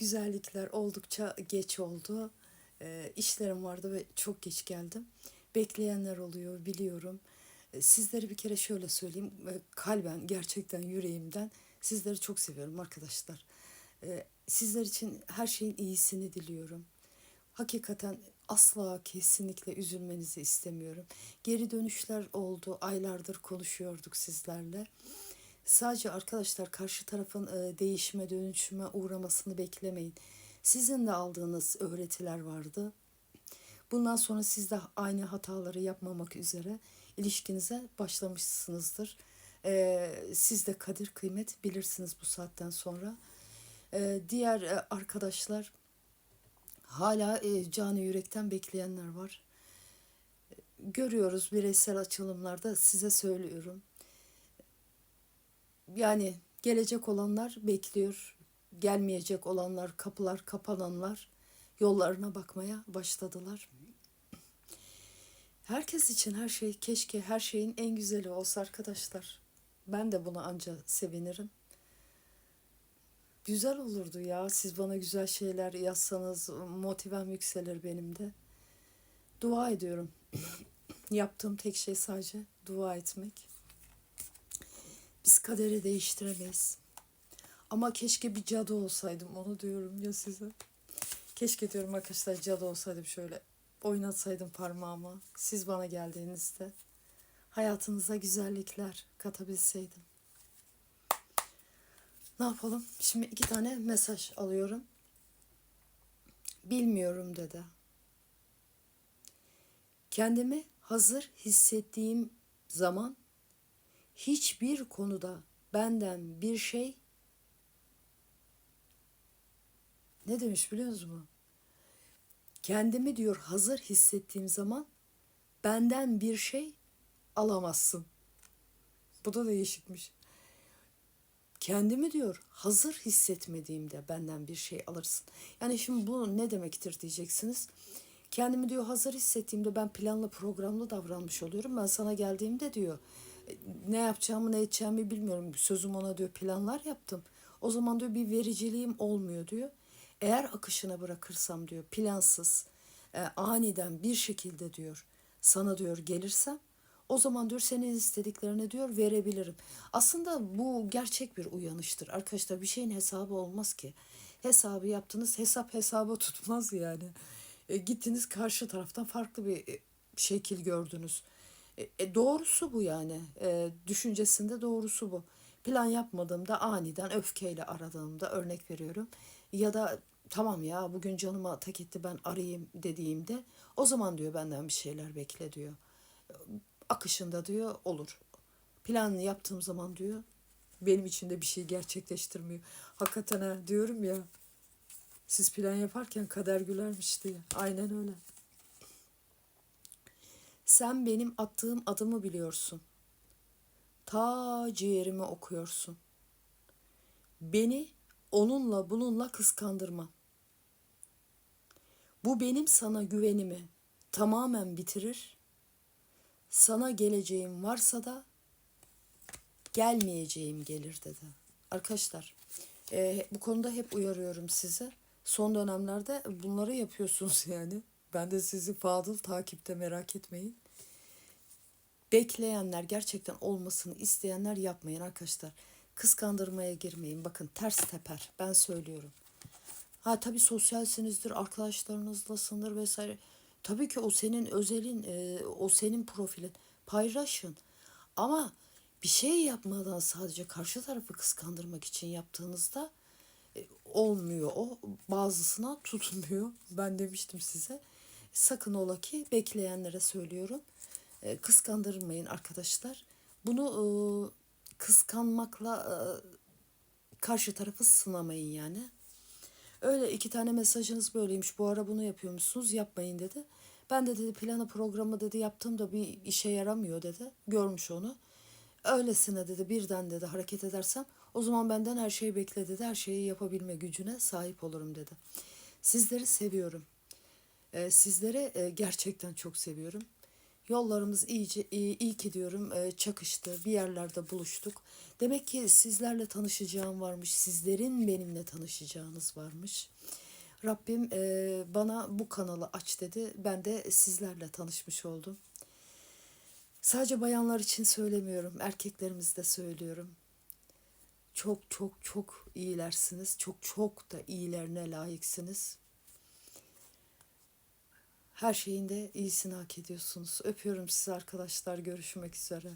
güzellikler oldukça geç oldu. E, işlerim vardı ve çok geç geldim. Bekleyenler oluyor biliyorum. E, sizleri bir kere şöyle söyleyeyim. E, kalben, gerçekten yüreğimden sizleri çok seviyorum arkadaşlar. Sizler için her şeyin iyisini diliyorum. Hakikaten asla kesinlikle üzülmenizi istemiyorum. Geri dönüşler oldu. Aylardır konuşuyorduk sizlerle. Sadece arkadaşlar karşı tarafın e, değişime dönüşüme uğramasını beklemeyin. Sizin de aldığınız öğretiler vardı. Bundan sonra siz de aynı hataları yapmamak üzere ilişkinize başlamışsınızdır. E, siz de kadir kıymet bilirsiniz bu saatten sonra. E, diğer e, arkadaşlar hala e, canı yürekten bekleyenler var. Görüyoruz bireysel açılımlarda size söylüyorum. Yani gelecek olanlar bekliyor. Gelmeyecek olanlar, kapılar kapananlar yollarına bakmaya başladılar. Herkes için her şey keşke her şeyin en güzeli olsa arkadaşlar. Ben de buna anca sevinirim. Güzel olurdu ya. Siz bana güzel şeyler yazsanız motivem yükselir benim de. Dua ediyorum. Yaptığım tek şey sadece dua etmek. Biz kaderi değiştiremeyiz. Ama keşke bir cadı olsaydım onu diyorum ya size. Keşke diyorum arkadaşlar cadı olsaydım şöyle oynatsaydım parmağımı. Siz bana geldiğinizde hayatınıza güzellikler katabilseydim. Ne yapalım? Şimdi iki tane mesaj alıyorum. Bilmiyorum dedi. Kendimi hazır hissettiğim zaman hiçbir konuda benden bir şey ne demiş biliyor musunuz? Kendimi diyor hazır hissettiğim zaman benden bir şey alamazsın. Bu da değişikmiş. Kendimi diyor hazır hissetmediğimde benden bir şey alırsın. Yani şimdi bu ne demektir diyeceksiniz. Kendimi diyor hazır hissettiğimde ben planlı programlı davranmış oluyorum. Ben sana geldiğimde diyor ne yapacağımı ne edeceğimi bilmiyorum. Sözüm ona diyor planlar yaptım. O zaman diyor bir vericiliğim olmuyor diyor. Eğer akışına bırakırsam diyor plansız, e, aniden bir şekilde diyor sana diyor gelirsem o zaman diyor senin istediklerini diyor verebilirim. Aslında bu gerçek bir uyanıştır. Arkadaşlar bir şeyin hesabı olmaz ki. Hesabı yaptınız hesap hesaba tutmaz yani. E, gittiniz karşı taraftan farklı bir e, şekil gördünüz. E, e, doğrusu bu yani. E, düşüncesinde doğrusu bu. Plan yapmadığımda aniden öfkeyle aradığımda örnek veriyorum. Ya da tamam ya bugün canıma tak etti ben arayayım dediğimde o zaman diyor benden bir şeyler bekle diyor. Akışında diyor olur. Plan yaptığım zaman diyor benim için de bir şey gerçekleştirmiyor. Hakikaten ha, diyorum ya siz plan yaparken kader gülermiş diye. Aynen öyle. Sen benim attığım adımı biliyorsun. Ta ciğerimi okuyorsun. Beni onunla bununla kıskandırma. Bu benim sana güvenimi tamamen bitirir. Sana geleceğim varsa da gelmeyeceğim gelir dedi. Arkadaşlar e, bu konuda hep uyarıyorum sizi. Son dönemlerde bunları yapıyorsunuz yani. Ben de sizi Fadıl takipte merak etmeyin. Bekleyenler gerçekten olmasını isteyenler yapmayın arkadaşlar. Kıskandırmaya girmeyin. Bakın ters teper. Ben söylüyorum. Ha tabii sosyalsinizdir, arkadaşlarınızlasındır vesaire. Tabii ki o senin özelin, e, o senin profilin. Paylaşın. Ama bir şey yapmadan sadece karşı tarafı kıskandırmak için yaptığınızda olmuyor. O bazısına tutmuyor. Ben demiştim size. Sakın ola ki bekleyenlere söylüyorum. E, kıskandırmayın arkadaşlar. Bunu e, kıskanmakla e, karşı tarafı sınamayın yani. Öyle iki tane mesajınız böyleymiş. Bu ara bunu yapıyormuşsunuz. Yapmayın dedi. Ben de dedi planı programı dedi yaptım da bir işe yaramıyor dedi. Görmüş onu. Öylesine dedi birden dedi hareket edersem o zaman benden her şeyi bekle dedi. Her şeyi yapabilme gücüne sahip olurum dedi. Sizleri seviyorum. Ee, sizlere e, gerçekten çok seviyorum. Yollarımız iyice iyi, iyi ki diyorum e, çakıştı. Bir yerlerde buluştuk. Demek ki sizlerle tanışacağım varmış. Sizlerin benimle tanışacağınız varmış. Rabbim e, bana bu kanalı aç dedi. Ben de sizlerle tanışmış oldum. Sadece bayanlar için söylemiyorum. Erkeklerimiz de söylüyorum. Çok çok çok iyilersiniz. Çok çok da iyilerine layıksınız. Her şeyin de iyisini hak ediyorsunuz. Öpüyorum sizi arkadaşlar. Görüşmek üzere.